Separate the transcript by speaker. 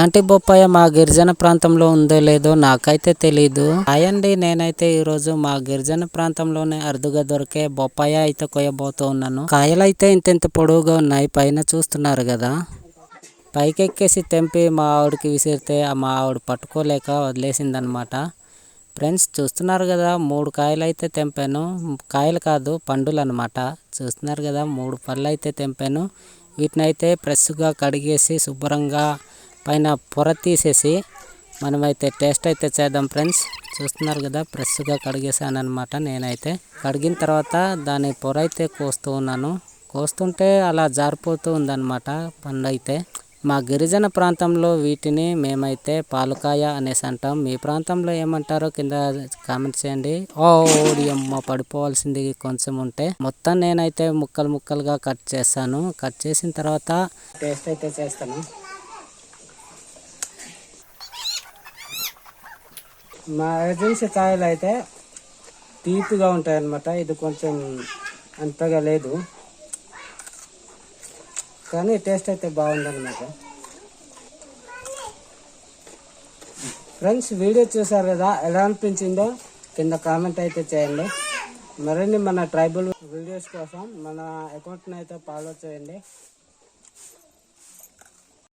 Speaker 1: ఇలాంటి బొప్పాయ మా గిరిజన ప్రాంతంలో ఉందో లేదో నాకైతే తెలీదు. అయ్యండి నేనైతే ఈ రోజు మా గిరిజన ప్రాంతంలోనే అరుదుగా దొరికే బొప్పాయ అయితే కొయ్యబోతూ ఉన్నాను. కాయలు అయితే ఇంత ఇంత పొడవుగా ఉన్నాయి పైన చూస్తున్నారు కదా. పైకెక్కేసి తెంపి మా ఆవిడకి విసిరితే మా ఆవిడ పట్టుకోలేక వదిలేసిందనమాట. ఫ్రెండ్స్ చూస్తున్నారు కదా మూడు కాయలు అయితే తెంపాను. కాయలు కాదు పండులు అనమాట చూస్తున్నారు కదా మూడు పళ్ళు అయితే తెంపాను. వీటిని అయితే ఫ్రెష్గా కడిగేసి శుభ్రంగా పైన పొర తీసేసి మనమైతే టేస్ట్ అయితే చేద్దాం ఫ్రెండ్స్. చూస్తున్నారు కదా ఫ్రెష్గా కడిగేసాను అనమాట నేనైతే. కడిగిన తర్వాత దాని పొర అయితే కోస్తూ ఉన్నాను. కోస్తుంటే అలా జారిపోతూ ఉందన్నమాట పండు అయితే మా గిరిజన ప్రాంతంలో వీటిని మేమైతే పాలకాయ అనేసి అంటాం. మీ ప్రాంతంలో ఏమంటారో కింద కామెంట్ చేయండి. ఓ ఓడి అమ్మ పడిపోవాల్సింది కొంచెం ఉంటే. మొత్తం నేనైతే ముక్కలు ముక్కలుగా కట్ చేస్తాను కట్ చేసిన తర్వాత టేస్ట్ అయితే చేస్తాను. మా ఏజెన్సీ ఛాయలు అయితే తీపిగా ఉంటాయన్నమాట. ఇది కొంచెం అంతగా లేదు. కానీ టేస్ట్ అయితే బాగుందన్నమాట. ఫ్రెండ్స్ వీడియో చూసారు కదా ఎలా అనిపించిందో కింద కామెంట్ అయితే చేయండి. మరిన్ని మన ట్రైబల్ వీడియోస్ కోసం మన అకౌంట్ని అయితే ఫాలో చేయండి.